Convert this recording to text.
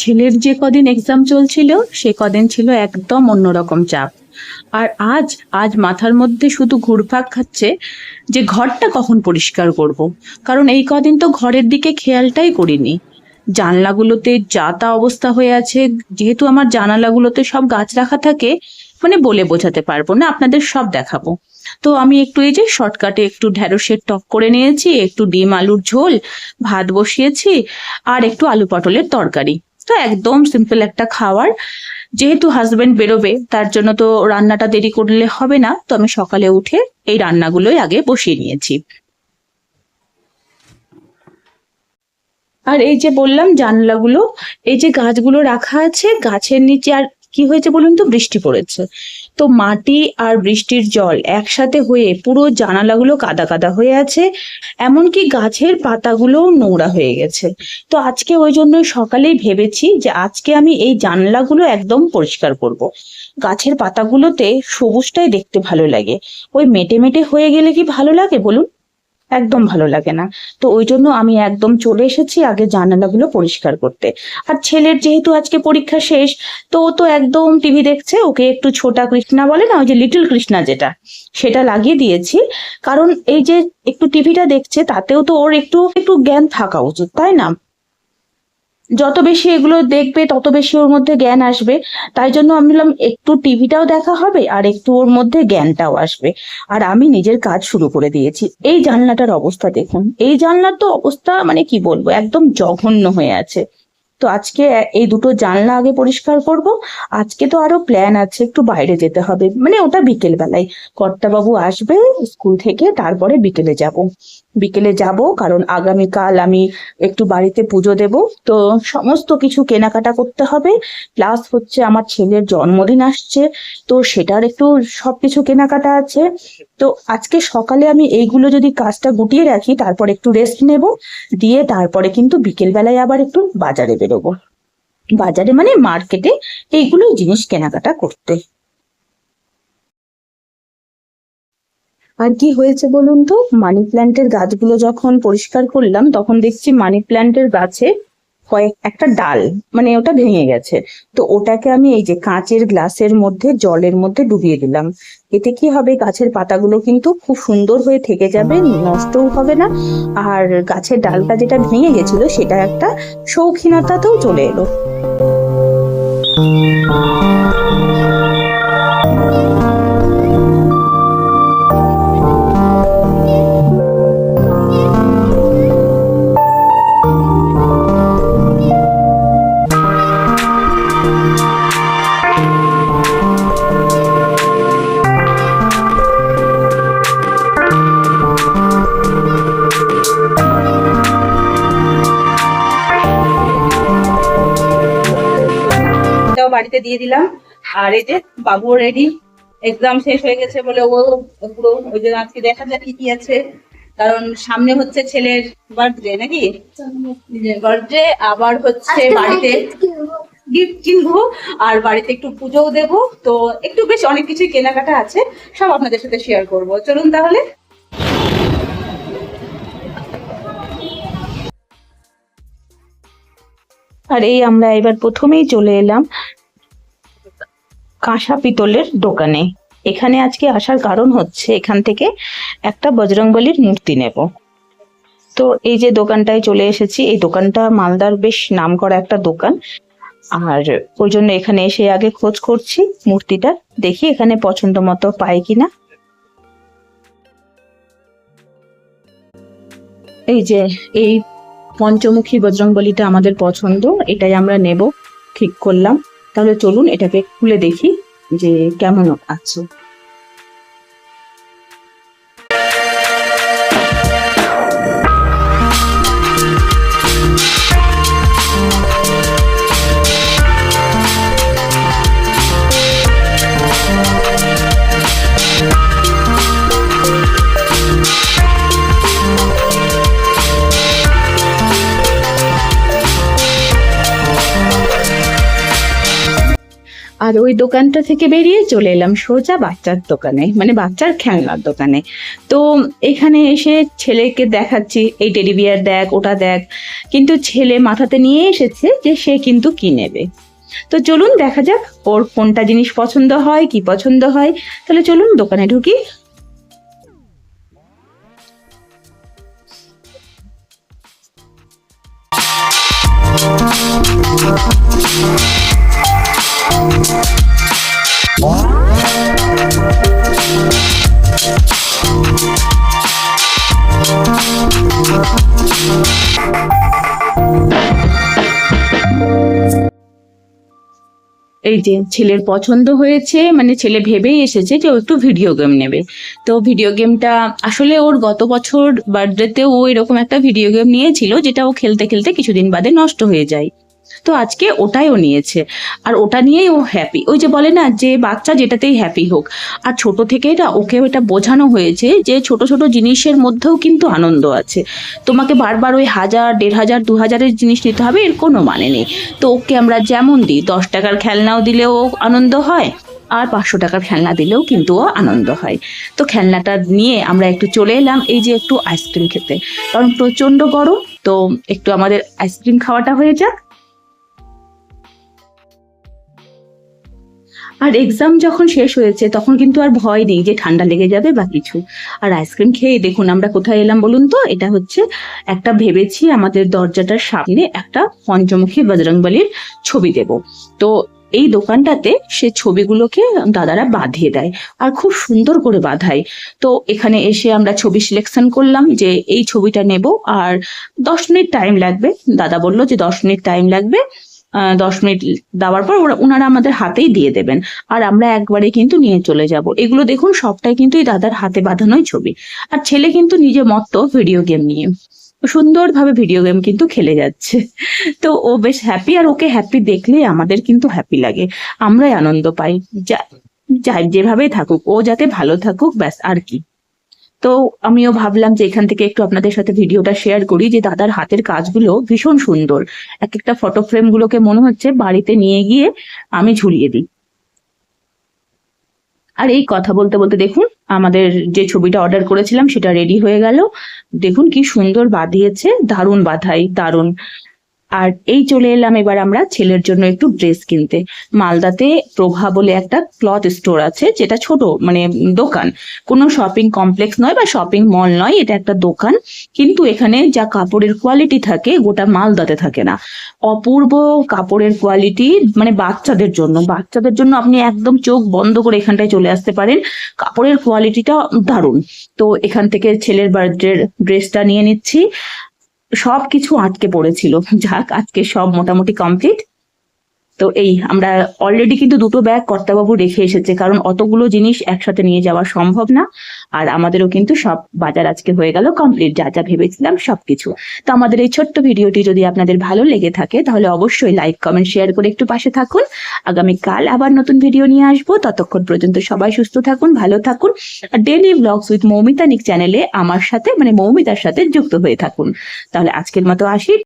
ছেলের যে কদিন এক্সাম চলছিল, সে কদিন ছিল একদম অন্যরকম চাপ। আর আজ আজ মাথার মধ্যে শুধু ঘুরপাক খাচ্ছে যে ঘরটা কখন পরিষ্কার করব। কারণ এই কদিন তো ঘরের দিকে খেয়ালটাই করিনি। জানলাগুলোতে যা তা অবস্থা হয়ে আছে, যেহেতু আমার জানালাগুলোতে সব গাছ রাখা থাকে মানে বলে বোঝাতে পারব না, আপনাদের সব দেখাবো। তো আমি একটু এই যে শর্টকাটে একটু ঢ্যাঁড়সের টক করে নিয়েছি, একটু ডিম আলুর ঝোল, ভাত বসিয়েছি, আর একটু আলু পটলের তরকারি। তো একদম সিম্পল একটা খাওয়ার। যেহেতু হাজব্যান্ড বেরোবে, তার জন্য তো রান্নাটা দেরি করলে হবে না। তো আমি সকালে উঠে এই রান্নাগুলোই আগে বসিয়ে নিয়েছি। আর এই যে বললাম জানলাগুলো, এই যে গাছগুলো রাখা আছে, গাছের নিচে আর কি হয়েছে বলুন তো? বৃষ্টি পড়েছে। তো মাটি আর বৃষ্টির জল একসাথে হয়ে পুরো জানালাগুলো কাদা কাদা হয়ে আছে, এমনকি গাছের পাতাগুলোও নোংরা হয়ে গেছে। তো আজকে ওই জন্য সকালেই ভেবেছি যে আজকে আমি এই জানলাগুলো একদম পরিষ্কার করব। গাছের পাতাগুলোতে সবুজটাই দেখতে ভালো লাগে। ওই মেটে মেটে হয়ে গেলে কি ভালো লাগে বলুন? একদম ভালো লাগে না। তো ওই জন্য আমি একদম চলে এসেছি আগে জানালাগুলো পরিষ্কার করতে। আর ছেলের যেহেতু আজকে পরীক্ষা শেষ, তো ও তো একদম টিভি দেখছে, ওকে একটু ছোটা কৃষ্ণা বলে না, ওই যে লিটল কৃষ্ণা যেটা, সেটা লাগিয়ে দিয়েছি। কারণ এই যে একটু টিভিটা দেখছে, তাতেও তো ওর একটু একটু জ্ঞান থাকা উচিত, তাই না? যত বেশি এগুলো দেখবে, তত বেশি ওর মধ্যে জ্ঞান আসবে। তাই জন্য আমি বললাম, একটু টিভিটাও দেখা হবে আর একটু ওর মধ্যে জ্ঞানটাও আসবে। আর আমি নিজের কাজ শুরু করে দিয়েছি। এই জানলাটার অবস্থা দেখুন। এই জানলার তো অবস্থা মানে কি বলব, একদম জঘন্য হয়ে আছে। তো আজকে এই দুটো জানলা আগে পরিষ্কার করব। আজকে তো আরও প্ল্যান আছে, একটু বাইরে যেতে হবে। মানে ওটা বিকেল বেলায় কর্তাবাবু আসবে স্কুল থেকে, তারপরে বিকেলে যাব। বিকেলে যাব, কারণ আগামীকাল আমি একটু বাড়িতে পুজো দেব। তো সমস্ত কিছু কেনাকাটা করতে হবে, প্লাস হচ্ছে আমার ছেলের জন্মদিন আসছে, তো সেটার একটু সবকিছু কেনাকাটা আছে। তো আজকে সকালে আমি এইগুলো যদি কাজটা গুটিয়ে রাখি, তারপর একটু রেস্ট নেব, দিয়ে তারপরে কিন্তু বিকেল বেলায় আবার একটু বাজারে বেরোবো। বাজারে মানে মার্কেটে এইগুলো জিনিস কেনাকাটা করতে। আর কি হয়েছে বলুন তো? মানি প্ল্যান্টের গাছগুলো যখন পরিষ্কার করলাম, তখন দেখছি মানি প্ল্যান্টের গাছে কয়েক, একটা ডাল মানে ওটা ভেঙে গেছে। তো ওটাকে আমি এই যে কাঁচের গ্লাসের মধ্যে, জলের মধ্যে ডুবিয়ে দিলাম। এতে কি হবে? গাছের পাতাগুলো কিন্তু খুব সুন্দর হয়ে থেকে যাবে, নষ্টও হবে না। আর গাছের ডালটা যেটা ভেঙে গেছিল, সেটা একটা শৌখিনতাতেও চলে এলো। বাড়িতে দিয়ে দিলাম। আর এই যে বাবুও রেডি এক্সাম শেষ হয়ে গেছে বলে ও পুরো ওই যে আজকে দেখা যাক কি কি আছে। কারণ সামনে হচ্ছে ছেলের বার্থডে নাকি? বার্থডে আবার হচ্ছে বাড়িতে গিফট কিনবো। আর বাড়িতে একটু পুজোও দেব। তো একটু বেশ অনেক কিছু কেনাকাটা আছে। সব আপনাদের সাথে শেয়ার করব। চলুন তাহলে। আর এই আমরা এবার প্রথমেই চলে এলাম কাঁসা পিতলের দোকানে। এখানে আজকে আসার কারণ হচ্ছে এখান থেকে একটা বজরংবলির মূর্তি নেব। তো এই যে দোকানটায় চলে এসেছি, এই দোকানটা মালদার বেশ নাম করা একটা দোকান। আর ওই জন্য এখানে এসে আগে খোঁজ করছি, মূর্তিটা দেখি এখানে পছন্দ মতো পাই কিনা। এই যে, এই পঞ্চমুখী বজরংবলিটা আমাদের পছন্দ, এটাই আমরা নেব, ঠিক করলাম। তাহলে চলুন এটাকে খুলে দেখি যে কেমন আছে। আর ওই দোকানটা থেকে বেরিয়ে চলে এলাম সোজা বাচ্চার দোকানে মানে বাচ্চার খেলনার দোকানে। তো এখানে এসে ছেলেকে দেখাচ্ছি, এই টেডি বিয়ার দেখ, ওটা দেখ। কিন্তু ছেলে মাথাতে নিয়ে এসেছে যে সে কিন্তু কি নেবে। তো চলুন দেখা যাক ওর কোনটা জিনিস পছন্দ হয়, কি পছন্দ হয়। তাহলে চলুন দোকানে ঢুকি। এই যে ছেলের পছন্দ হয়েছে মানে ছেলে ভেবেই এসেছে যে ও একটু ভিডিও গেম নেবে। তো ভিডিও গেমটা আসলে ওর গত বছর বার্থডেতে ও এরকম একটা ভিডিও গেম নিয়েছিল, যেটা ও খেলতে খেলতে কিছুদিন বাদে নষ্ট হয়ে যায়। তো আজকে ওটাই ও নিয়েছে। আর ওটা নিয়েই ও হ্যাপি ওই যে বলে না, যে বাচ্চা যেটাতেই হ্যাপি হোক। আর ছোট থেকেই না ওকে এটা বোঝানো হয়েছে যে ছোট ছোট জিনিসের মধ্যেও কিন্তু আনন্দ আছে। তোমাকে বারবার ওই হাজার, দেড় হাজার, দু হাজারের জিনিস নিতে হবে, এর কোনো মানে নেই। তো ওকে আমরা যেমন দিই, দশ টাকার খেলনাও দিলেও আনন্দ হয়, আর পাঁচশো টাকার খেলনা দিলেও কিন্তু ও আনন্দ হয়। তো খেলনাটা নিয়ে আমরা একটু চলে এলাম এই যে একটু আইসক্রিম খেতে। কারণ প্রচণ্ড গরম, তো একটু আমাদের আইসক্রিম খাওয়াটা হয়ে যাক। আর এক্সাম যখন শেষ হয়েছে, তখন কিন্তু আর ভয় নেই যে ঠান্ডা লেগে যাবে বা কিছু। আর আইসক্রিম খেয়ে দেখুন আমরা কোথায় এলাম বলুন তো? এটা হচ্ছে একটা ভেবেছি আমাদের দরজাটার সামনে একটা পঞ্চমুখী বজরংবলির ছবি দেব। তো এই দোকানটাতে সে ছবিগুলোকে দাদারা বাঁধিয়ে দেয় আর খুব সুন্দর করে বাঁধায়। তো এখানে এসে আমরা ছবি সিলেকশন করলাম যে এই ছবিটা নেব আর দশ মিনিট টাইম লাগবে। দাদা বলল যে দশ মিনিট টাইম লাগবে। দশ মিনিট দেওয়ার পর ওনারা আমাদের হাতেই দিয়ে দেবেন। আর আমরা একবারে কিন্তু নিয়ে চলে যাব। এগুলো দেখুন, সবটাই কিন্তু এই দাদার হাতে বাঁধানোই ছবি। আর ছেলে কিন্তু নিজে মত্ত ভিডিও গেম নিয়ে। সুন্দরভাবে ভিডিও গেম কিন্তু খেলে যাচ্ছে। তো ও বেশ হ্যাপি আর ওকে হ্যাপি দেখলে আমাদের কিন্তু হ্যাপি লাগে। আমরাই আনন্দ পাই। যা যেভাবেই থাকুক, ও যাতে ভালো থাকুক, ব্যাস, আর কি। তো আমিও ভাবলাম যে এখান থেকে একটু আপনাদের সাথে ভিডিওটা শেয়ার করি যে দাদার হাতের কাজগুলো ভীষণ সুন্দর। এক একটা ফটো ফ্রেম গুলোকে মনে হচ্ছে বাড়িতে নিয়ে গিয়ে আমি ঝুলিয়ে দিই। আর এই কথা বলতে বলতে দেখুন, আমাদের যে ছবিটা অর্ডার করেছিলাম সেটা রেডি হয়ে গেল। দেখুন কি সুন্দর বাঁধিয়েছে, দারুণ বাঁধাই, দারুণ। আর এই চলে এলাম এবার আমরা ছেলের জন্য একটু ড্রেস কিনতে। মালদাতে প্রভা বলে একটা ক্লথ স্টোর আছে, যেটা ছোট মানে দোকান। কোনো শপিং কমপ্লেক্স নয় বা শপিং মল নয়, এটা একটা দোকান। কিন্তু এখানে যা কাপড়ের কোয়ালিটি থাকে, গোটা মালদাতে থাকে না। অপূর্ব কাপড়ের কোয়ালিটি মানে বাচ্চাদের জন্য। বাচ্চাদের জন্য আপনি একদম চোখ বন্ধ করে এখানটায় চলে আসতে পারেন। কাপড়ের কোয়ালিটিটা দারুণ। তো এখান থেকে ছেলের বার্থডের ড্রেসটা নিয়ে নিচ্ছি। সব কিছু আটকে পড়েছিল। যাক আজকে সব মোটামুটি কমপ্লিট তো এই, আমরা অলরেডি কিন্তু দুটো ব্যাগ কর্তাবাবু রেখে এসেছে, কারণ অতগুলো জিনিস একসাথে নিয়ে যাওয়া সম্ভব না। আর আমাদেরও কিন্তু সব বাজার আজকে হয়ে গেল কমপ্লিট যা যা ভেবেছিলাম সবকিছু। তো আমাদের এই ছোট্ট ভিডিওটি যদি আপনাদের ভালো লেগে থাকে, তাহলে অবশ্যই লাইক কমেন্ট শেয়ার করে একটু পাশে থাকুন। আগামীকাল আবার নতুন ভিডিও নিয়ে আসব। ততক্ষণ পর্যন্ত সবাই সুস্থ থাকুন, ভালো থাকুন। আর ডেলি ব্লগস উইথ মৌমিতানিক চ্যানেলে আমার সাথে মানে মৌমিতার সাথে যুক্ত হয়ে থাকুন। তাহলে আজকের মতো আসি।